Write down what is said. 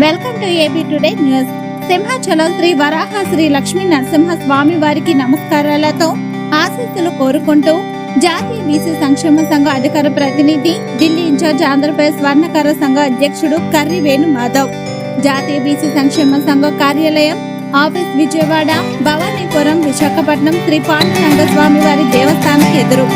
Welcome to AB today news Simhachalam Shri Varaha Shri Lakshmi Narasimha Swami వారికి నమస్కారాలతో ఆశీస్సులు కోరుకుంటూ జాతీయ బీసీ సంక్షేమ సంఘ అధికార ప్రతినిధి ఢిల్లీ ఇన్ఛార్జ్ ఆంధ్రప్రదేశ్ స్వర్ణకార సంఘ అధ్యక్షుడు కర్రి వేణు మాధవ్. జాతీయ బీసీ సంక్షేమ సంఘ కార్యాలయం ఆఫీస్ విజయవాడ భవానీపురం విశాఖపట్నం శ్రీ పాండురంగ స్వామి వారి దేవస్థానం ఎదురు.